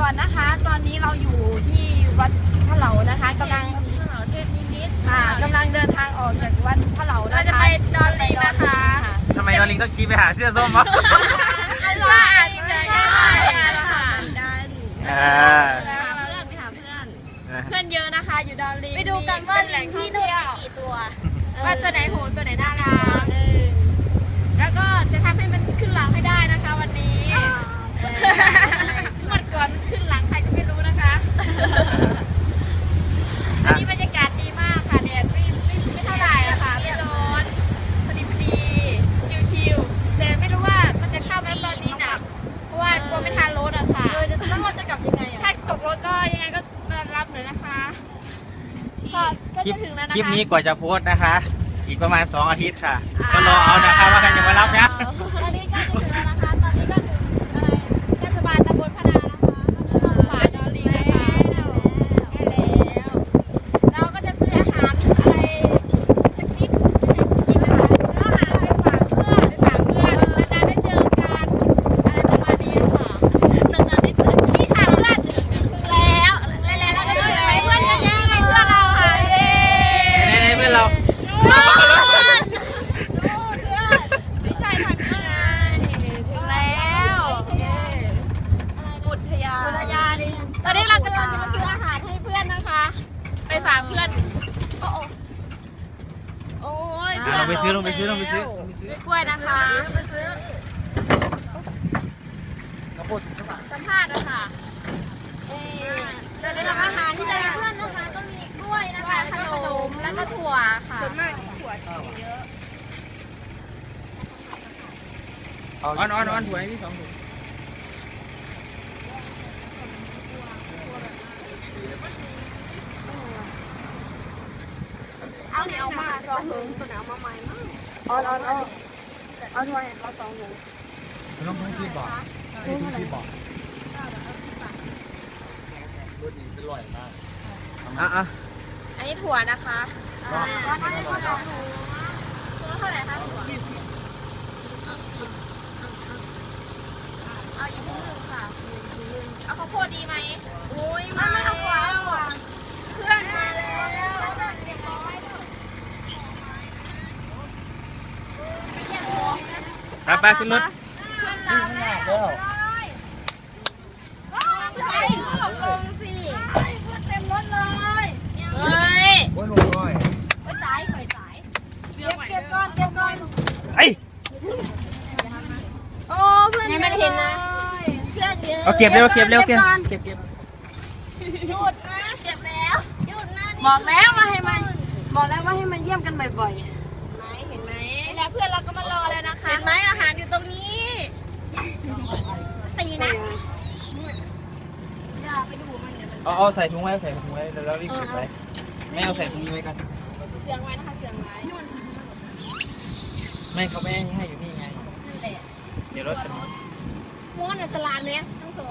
ก่อนนะคะ ตอนนี้เราอยู่ที่วัดพระเหลานะคะกำลังเทศนิดค่ะกำลังเดินทางออกจากวัดพระเหลานะคะเราจะไปดอนลิงนะคะ ทำไมดอลลิงต้องชี้ไปหาเสื้อส้มวะ อะไรไม่ใช่อ่าไปหาเพื่อนไปหาเพื่อนเพื่อนเยอะนะคะอยู่ดอนลิงไปดูกันว่าลิงที่นู่นมีกี่ตัว ว่าตัวไหนโหดตัวไหนน่ารักแล้วก็จะทำให้มันขึ้นหลังให้ได้นะคะ วันนี้งวดก่อนขึ้นหลังใครก็ไม่รู้นะคะวันนี้บรรยากาศดีมากค่ะแดดไม่ไม่ไม่เท่าไหร่อะค่ะไม่ร้อนพอดีพอดีชิลๆแต่ไม่รู้ว่ามันจะเข้าไหมตอนนี้หนักเพราะว่ากลัวไม่ทันรถอะค่ะ เออแล้วเราจะกลับยังไงอะ ถ้าตกรถก็ยังไงก็มารับหน่อยนะคะ ก็ก็คลิปจะถึงแล้วนะคะคลิปนี้กว่าจะโพสต์นะคะ อีกประมาณ 2 อาทิตย์ค่ะ ก็รอเอานะคะว่าใครจะมารับนะ ตอนนี้ก็ถึงแล้วนะคะ ตอนนี้ก็ถึงอะไรเทศบาลตำบลพนานะคะก็จะลงขวาดอลลีนะคะได้แล้ว เราก็จะซื้ออาหารอะไรสักนิดให้กินนะคะซื้ออาหารไปฝากเพื่อนไปฝากเพื่อนนานๆได้เจอกันอะไรประมาณนี้ค่ะนานๆได้เจอกันนี่ค่ะเพื่อนถึงแล้วแล้วแล้วก็ถึงแล้วเพื่อนเยอะแยะเลยเพื่อนเราค่ะเย้ ในเพื่อนเรา ไม่ใช่ทางนี้ไงถึงแล้วอุทยานอุทยาน ตอนนี้เรากำลังจะมาซื้ออาหารให้เพื่อนนะคะ ไป ฝากเพื่อนโอ้โหโอ้ยอะลงไปซื้อลงไปซื้อลงไปซื้อ ซื้อกล้วยนะคะ สัมภาษณ์นะคะเดี๋ยวทำอาหารที่จะให้เพื่อนนะคะต้องมีกล้วยนะกล้วยคะขนมแล้วก็ถั่วค่ะส่วนมากถั่วเยอะออนออนออนถวยพี่สองถุง เอาเนี่ยเอามาสองถุงตัวไหนเอามาใหม่มากเอาเอาเอาเอาถ้วยเอาสองถุงน้องทั้งซีบอกไอ้ทั้งซีบอกรถดีเป็นร้อยได้อะอะอันนี้ถั่วนะคะก็ร้านนี้ก็สองถุง ตัวเท่าไหร่คะถั่วเอาอีกถุงหนึ่งค่ะเอาข้าวโพดดีไหม อุ้ยมาไม่เอาถั่วเอาถั่วเพื่อนมาแล้ว ไปไปขึ้นรถที่ข้างหน้าแล้วไปลงสิเพื่อนเต็มรถเลยเฮ้ยโอ้ยลงร้อยไปสายไปสายเก็บเก็บก่อนเก็บก่อนไอ้ยโอ้เพื่อนให้มันเห็นนะเพื่อนเยอะเอาเก็บเร็วเก็บเร็วเก็บเก็บเก็บหยุดนะเก็บแล้วหยุดนะบอกแล้วมาให้มันบอกแล้วว่าให้มันเยี่ยมกันบ่อยไหนเห็นไหมแล้วเพื่อนเราก็มารอแล้วนะคะ เห็นไหมอาหารอยู่ตรงนี้ตี นะๆอย่าไปดูมันเดี๋ยวมันเอาเอาใส่ถุงไว้เอาใส่ถุงไว้แล้วรีบเก็บไว้ไม่เอาใส่ถุงนี้ไว้กัน เสียงไว้นะคะเสียงไว้ไม่เขาไม่ให้ให้อยู่นี่ไง นั่นแหละเดี๋ยวรถจะม้วนในตลาดเนี้ย